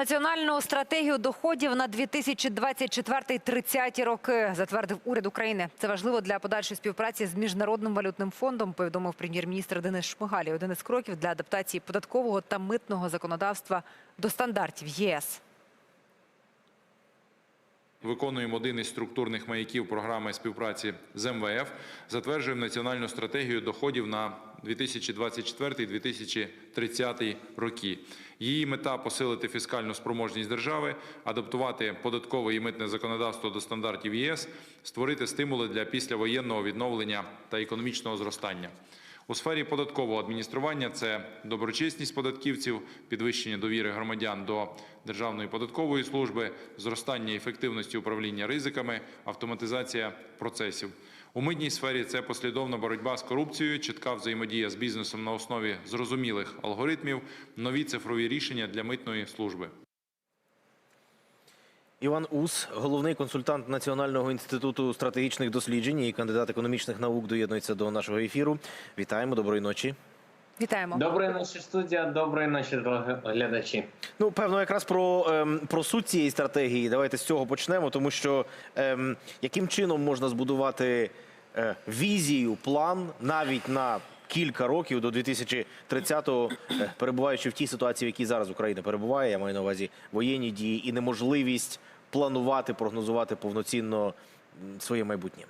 Національну стратегію доходів на 2024-30 роки затвердив уряд України. Це важливо для подальшої співпраці з міжнародним валютним фондом. Повідомив прем'єр-міністр Денис Шмигалі. Один із кроків для адаптації податкового та митного законодавства до стандартів ЄС. Виконуємо один із структурних маяків програми співпраці з МВФ. Затверджуємо національну стратегію доходів на 2024-2030 роки. Її мета посилити фіскальну спроможність держави, адаптувати податкове і митне законодавство до стандартів ЄС, створити стимули для післявоєнного відновлення та економічного зростання. У сфері податкового адміністрування це доброчесність податківців, підвищення довіри громадян до Державної податкової служби, зростання ефективності управління ризиками, автоматизація процесів. У митній сфері це послідовна боротьба з корупцією, чітка взаємодія з бізнесом на основі зрозумілих алгоритмів, нові цифрові рішення для митної служби. Іван Ус, головний консультант Національного інституту стратегічних досліджень і кандидат економічних наук, доєднується до нашого ефіру. Вітаємо, доброї ночі. Вітаємо. Доброї ночі, студія, доброї ночі, глядачі. Ну, певно, якраз про, ем, про суть цієї стратегії. Давайте з цього почнемо, тому що ем, яким чином можна збудувати е, візію, план навіть на кілька років до 2030-го, е, перебуваючи в тій ситуації, в якій зараз Україна перебуває, я маю на увазі воєнні дії і неможливість планувати, прогнозувати повноцінно своє майбутнє.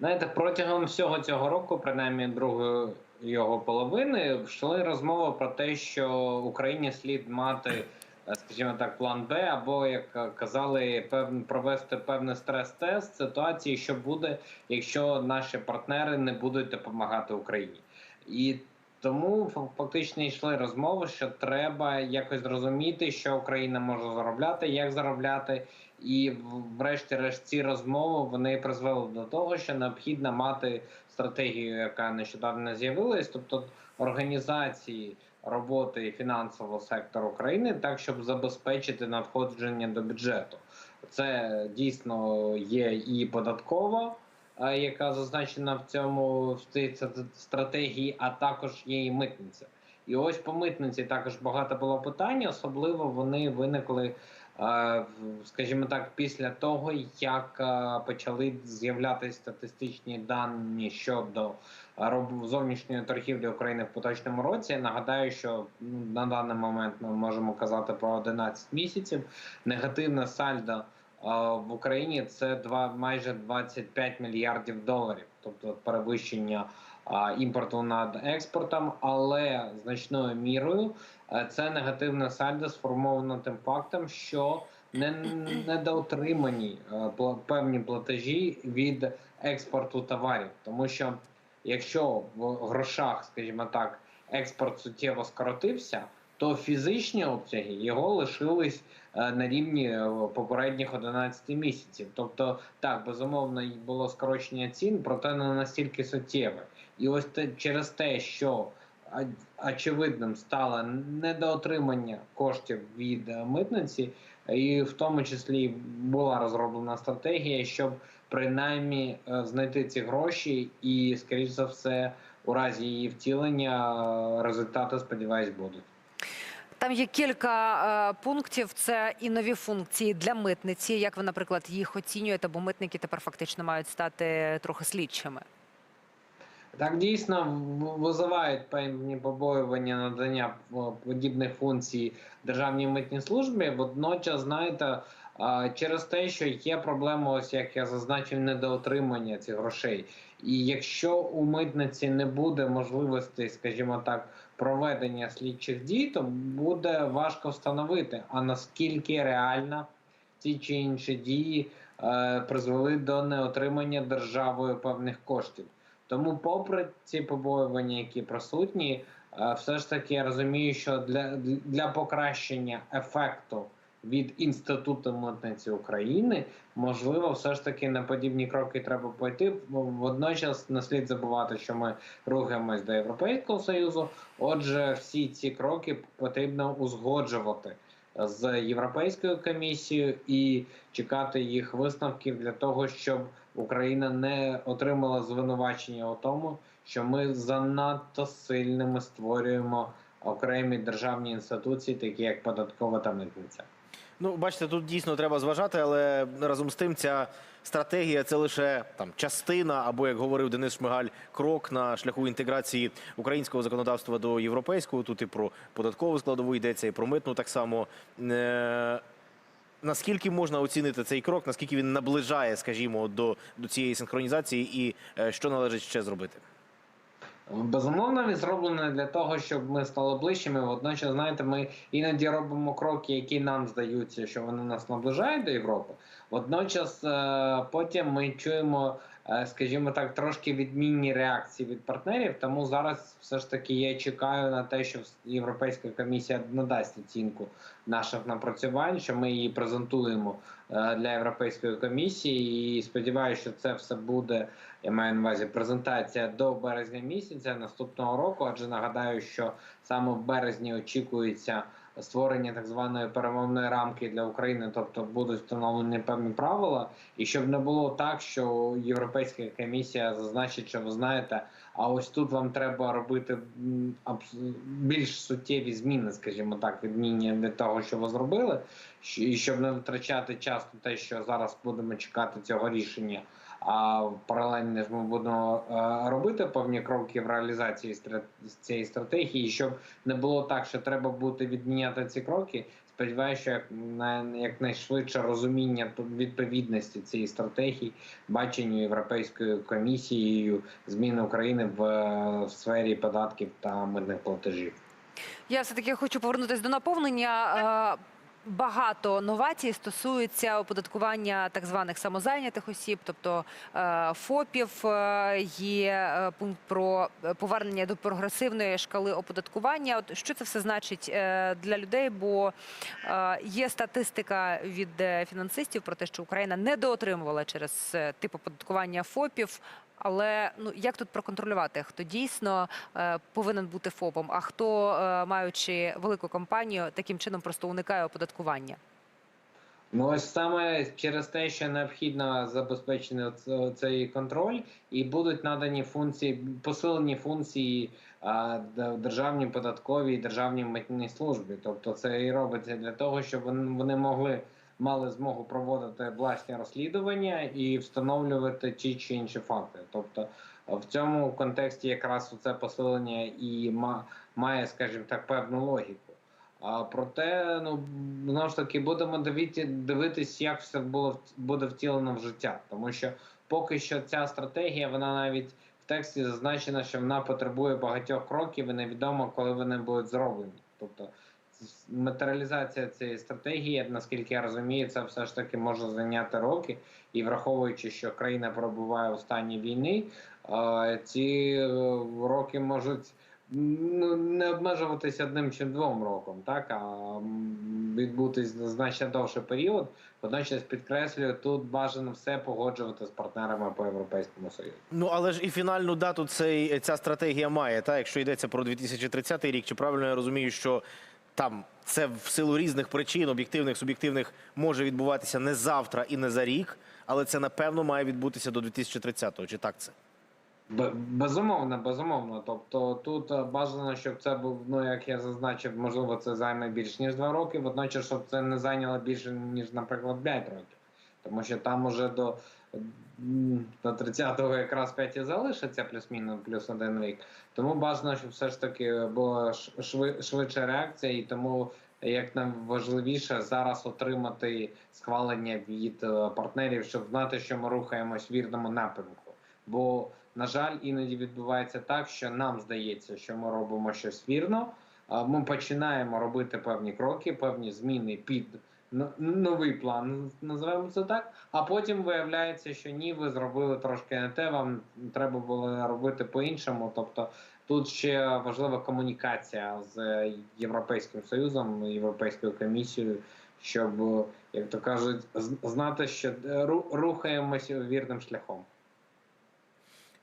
Знаєте, протягом всього цього року, принаймні другої його половини, йшли розмови про те, що Україні слід мати, скажімо так, план Б, або як казали, пев... провести певний стрес-тест ситуації, що буде, якщо наші партнери не будуть допомагати Україні. І тому фа- фактично йшли розмови, що треба якось зрозуміти, що Україна може заробляти, як заробляти. І врешті-решт ці розмови вони призвели до того, що необхідно мати стратегію, яка нещодавно з'явилась, тобто організації роботи фінансового сектору України, так щоб забезпечити надходження до бюджету. Це дійсно є і податкова, яка зазначена в цьому в цій стратегії, а також є і митниця. І ось по митниці також багато було питань, особливо вони виникли, скажімо так, після того, як почали з'являтися статистичні дані щодо зовнішньої торгівлі України в поточному році. Нагадаю, що ну, на даний момент ми можемо казати про 11 місяців. Негативне сальдо в Україні це два майже 25 мільярдів доларів, тобто перевищення імпорту над експортом, але значною мірою е, це негативне сальдо сформовано тим фактом, що не недоотримані е, певні платежі від експорту товарів, тому що якщо в грошах, скажімо так, експорт суттєво скоротився, то фізичні обсяги його лишились е, на рівні е, попередніх 11 місяців. Тобто, так, безумовно, було скорочення цін, проте не настільки суттєве. І ось те, через те, що очевидним стало недоотримання коштів від е, митниці, і в тому числі була розроблена стратегія, щоб принаймні е, знайти ці гроші, і, скоріш за все, у разі її втілення е, результати, сподіваюсь, будуть. Там є кілька е, пунктів. Це і нові функції для митниці. Як ви, наприклад, їх оцінюєте? Бо митники тепер фактично мають стати трохи слідчими. Так дійсно визивають певні побоювання надання подібних функцій державній митній службі. Водночас, знаєте, через те, що є проблема, ось як я зазначив, недоотримання цих грошей. І якщо у митниці не буде можливості, скажімо так, проведення слідчих дій, то буде важко встановити, а наскільки реально ті чи інші дії е, призвели до неотримання державою певних коштів. Тому, попри ці побоювання, які присутні, е, все ж таки я розумію, що для, для покращення ефекту від інституту митниці України можливо, все ж таки на подібні кроки треба пойти. Водночас не слід забувати, що ми рухаємось до Європейського союзу. Отже, всі ці кроки потрібно узгоджувати з Європейською комісією і чекати їх висновків для того, щоб Україна не отримала звинувачення у тому, що ми занадто сильними створюємо окремі державні інституції, такі як податкова та митниця. Ну, бачите, тут дійсно треба зважати, але разом з тим ця стратегія це лише там частина, або як говорив Денис Шмигаль, крок на шляху інтеграції українського законодавства до європейського. Тут і про податкову складову йдеться, і про митну так само. Е- Наскільки можна оцінити цей крок? Наскільки він наближає, скажімо, до, до цієї синхронізації, і е, що належить ще зробити? Безумовно, він зроблений для того, щоб ми стали ближчими. Водночас, знаєте, ми іноді робимо кроки, які нам здаються, що вони нас наближають до Європи. Водночас, е, потім ми чуємо, скажімо так, трошки відмінні реакції від партнерів. Тому зараз все ж таки я чекаю на те, що Європейська комісія надасть оцінку наших напрацювань, що ми її презентуємо е, для Європейської комісії. І сподіваюся, що це все буде. Я маю на увазі презентація до березня місяця наступного року. Адже нагадаю, що саме в березні очікується створення так званої перемовної рамки для України, тобто будуть встановлені певні правила, і щоб не було так, що Європейська комісія зазначить, що ви знаєте, а ось тут вам треба робити більш суттєві зміни, скажімо так, відмінні від того, що ви зробили, і щоб не витрачати час на те, що зараз будемо чекати цього рішення. А паралельно ж ми будемо е, робити певні кроки в реалізації цієї стратегії, щоб не було так, що треба буде відміняти ці кроки. Сподіваюся, що як на якнайшвидше розуміння відповідності цієї стратегії, баченню Європейською комісією зміни України в, е, в сфері податків та митних платежів. Я все таки хочу повернутися до наповнення. Багато новацій стосується оподаткування так званих самозайнятих осіб, тобто е, ФОПів. Е, Є е, пункт про повернення до прогресивної шкали оподаткування. От що це все значить для людей? Бо є статистика від фінансистів про те, що Україна недоотримувала через тип оподаткування ФОПів. Але ну як тут проконтролювати, хто дійсно е, повинен бути ФОПом, а хто, е, маючи велику компанію, таким чином просто уникає оподаткування? Ну ось саме через те, що необхідно забезпечити цей контроль, і будуть надані функції, посилені функції державній податковій державній митній службі. Тобто це і робиться для того, щоб вони могли мали змогу проводити власні розслідування і встановлювати ті чи інші факти. Тобто в цьому контексті якраз це посилення і ма- має, скажімо так, певну логіку. А проте, ну знову ж таки, будемо дивіти, дивитись, як все було буде втілено в життя, тому що поки що ця стратегія, вона навіть в тексті зазначена, що вона потребує багатьох кроків, і невідомо, коли вони будуть зроблені. Тобто матеріалізація цієї стратегії, наскільки я розумію, це все ж таки може зайняти роки, і враховуючи, що країна перебуває у стані війни, ці е, роки можуть ну, не обмежуватись одним чи двом роком, так а відбутись значно довший період. Водночас підкреслюю, тут бажано все погоджувати з партнерами по європейському союзу. Ну але ж і фінальну дату цей, ця стратегія має, та якщо йдеться про 2030 рік, чи правильно я розумію, що там це в силу різних причин, об'єктивних, суб'єктивних, може відбуватися не завтра і не за рік, але це напевно має відбутися до 2030-го. Чи так це? Безумовно, безумовно. Тобто тут е, бажано, щоб це був, ну як я зазначив, можливо, це займе більш ніж два роки. Водночас, щоб це не зайняло більше ніж, наприклад, 5 років. Тому що там уже до, до 30-го якраз 5 і залишиться плюс-мінус плюс один рік. Тому бажано, щоб все ж таки була швидша реакція, і тому як нам важливіше зараз отримати схвалення від е, партнерів, щоб знати, що ми рухаємось в вірному напрямку. Бо на жаль, іноді відбувається так, що нам здається, що ми робимо щось вірно. Ми починаємо робити певні кроки, певні зміни під новий план, називаємо це так. А потім виявляється, що ні, ви зробили трошки не те, вам треба було робити по-іншому. Тобто тут ще важлива комунікація з Європейським Союзом, Європейською комісією, щоб, як то кажуть, знати, що е, ру- рухаємося вірним шляхом.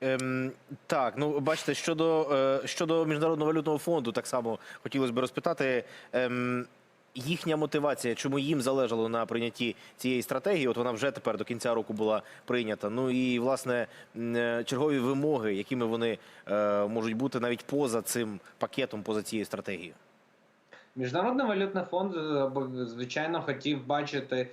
Ем, так, ну бачите, щодо, е, щодо міжнародного валютного фонду, так само хотілося б розпитати. Ем, їхня мотивація, чому їм залежало на прийнятті цієї стратегії, от вона вже тепер до кінця року була прийнята. Ну і власне е, чергові вимоги, якими вони е, можуть бути навіть поза цим пакетом, поза цією стратегією. Міжнародний валютний фонд е, звичайно хотів бачити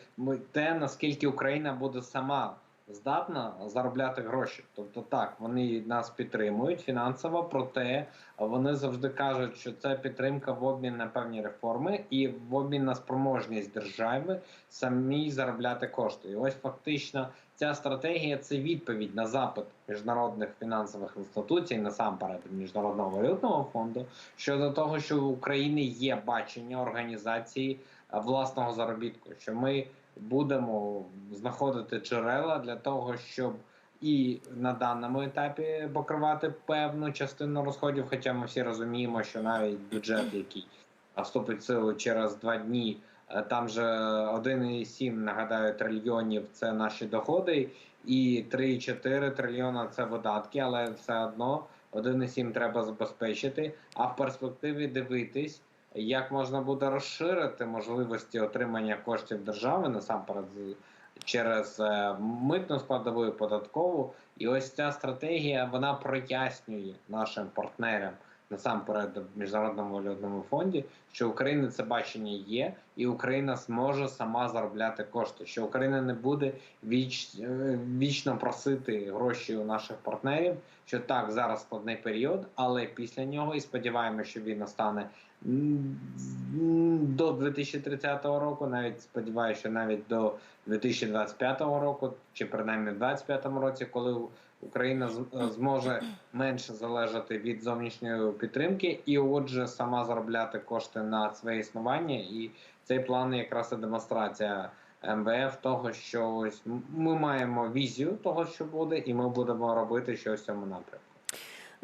те, наскільки Україна буде сама здатна заробляти гроші. Тобто, так вони нас підтримують фінансово, проте вони завжди кажуть, що це підтримка в обмін на певні реформи і в обмін на спроможність держави самій заробляти кошти. І ось фактично ця стратегія це відповідь на запит міжнародних фінансових інституцій, насамперед міжнародного валютного фонду, щодо того, що в Україні є бачення організації власного заробітку, що ми будемо знаходити джерела для того, щоб і на даному етапі покривати певну частину розходів. Хоча ми всі розуміємо, що навіть бюджет, який вступить в силу через два дні, е, там же 1,7, нагадаю, трильйонів це наші доходи, і 3,4 трильйона це видатки, але все одно 1,7 треба забезпечити. А в перспективі дивитись, як можна буде розширити можливості отримання коштів держави насамперед через е, митну складову податкову. І ось ця стратегія вона прояснює нашим партнерам насамперед в міжнародному валютному фонді, що України це бачення є, і Україна зможе сама заробляти кошти. Що Україна не буде віч, е, вічно просити гроші у наших партнерів. Що так зараз складний період, але після нього і сподіваємося, що він настане до 2030 року. Навіть сподіваюся, що навіть до 2025 року, чи принаймні в 2025 році, коли Україна зможе менше залежати від зовнішньої підтримки, і отже, сама заробляти кошти на своє існування. І цей план якраз і демонстрація МВФ того, що ось ми маємо візію того, що буде, і ми будемо робити щось в цьому напрямку.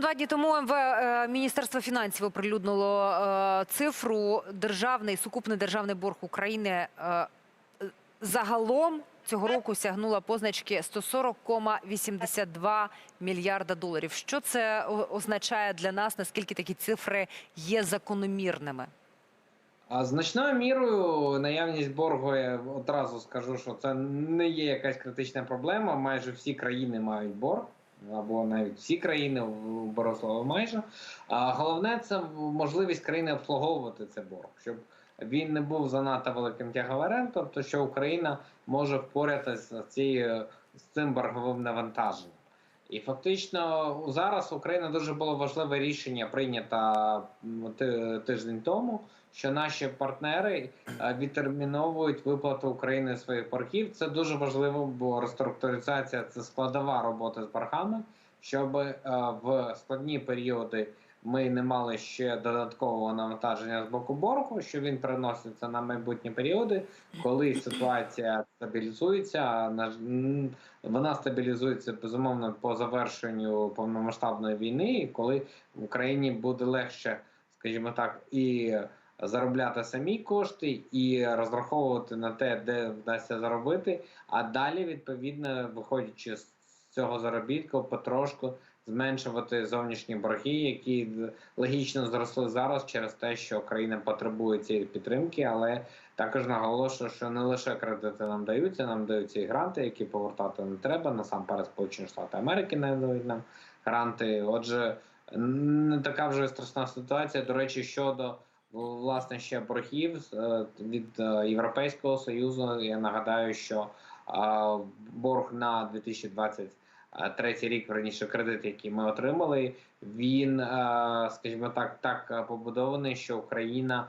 Два дні тому МВ е, Міністерство фінансів оприлюднило е, цифру державний сукупний державний борг України е, загалом цього року сягнула позначки 140,82 мільярда доларів. Що це означає для нас? Наскільки такі цифри є закономірними? Значною мірою наявність боргу я одразу скажу, що це не є якась критична проблема. Майже всі країни мають борг, або навіть всі країни Борислава майже. А головне це можливість країни обслуговувати цей борг, щоб він не був занадто великим тяговарем, тобто що Україна може впоратися з цією з цим борговим навантаженням. І фактично зараз Україна дуже було важливе рішення прийнято тиждень тому, що наші партнери е, відтерміновують виплату України своїх боргів. Це дуже важливо, бо реструктуризація це складова робота з боргами, щоб е, в складні періоди ми не мали ще додаткового навантаження з боку боргу, що він переноситься на майбутні періоди, коли ситуація стабілізується. на Вона стабілізується безумовно по завершенню повномасштабної війни, коли в Україні буде легше, скажімо так, і заробляти самі кошти, і розраховувати на те, де вдасться заробити. А далі, відповідно, виходячи з цього заробітку, потрошку зменшувати зовнішні борги, які логічно зросли зараз через те, що Україна потребує цієї підтримки, але також наголошую, що не лише кредити нам даються, нам даються і гранти, які повертати не треба. Насамперед, Сполучені Штати Америки надають нам гранти. Отже, не така вже страшна ситуація. До речі, щодо власне ще боргів е, від е, Європейського союзу. Я нагадаю, що борг на 2023 рік, верніше кредит, який ми отримали, він, е, скажімо так, так побудований, що Україна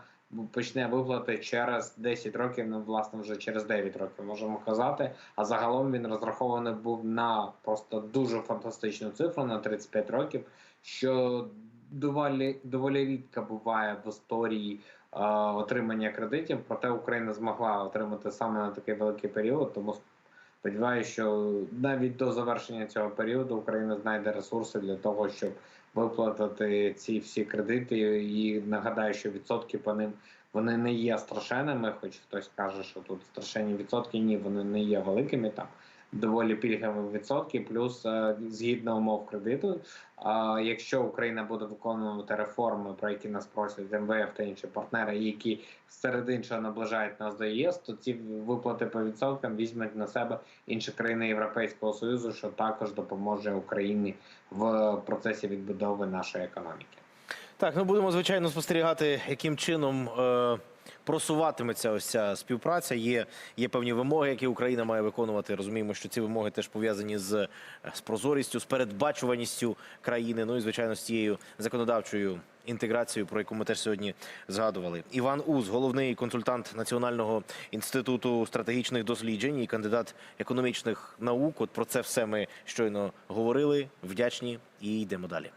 почне виплати через 10 років, ну власне вже через 9 років можемо казати. А загалом він розрахований був на просто дуже фантастичну цифру на 35 років, що доволі доволі рідко буває в історії е, отримання кредитів. Проте Україна змогла отримати саме на такий великий період. Тому сподіваюся, що навіть до завершення цього періоду Україна знайде ресурси для того, щоб виплатити ці всі кредити. І нагадаю, що відсотки по ним вони не є страшенними. Хоч хтось каже, що тут страшенні відсотки. Ні, вони не є великими там. Доволі пільгові відсотки, плюс е, згідно умов кредиту. Якщо Україна буде виконувати реформи, про які нас просять МВФ та інші партнери, які серед іншого наближають нас до ЄС, то ці виплати по відсоткам візьмуть на себе інші країни Європейського союзу, що також допоможе Україні в процесі відбудови нашої економіки. Так, ну будемо звичайно спостерігати, яким чином е, просуватиметься ось ця співпраця. Є, є певні вимоги, які Україна має виконувати. Розуміємо, що ці вимоги теж пов'язані з, з прозорістю, з передбачуваністю країни. Ну і звичайно з тією законодавчою інтеграцією, про яку ми теж сьогодні згадували. Іван Уз, головний консультант Національного інституту стратегічних досліджень і кандидат економічних наук. От про це все ми щойно говорили. Вдячні і йдемо далі.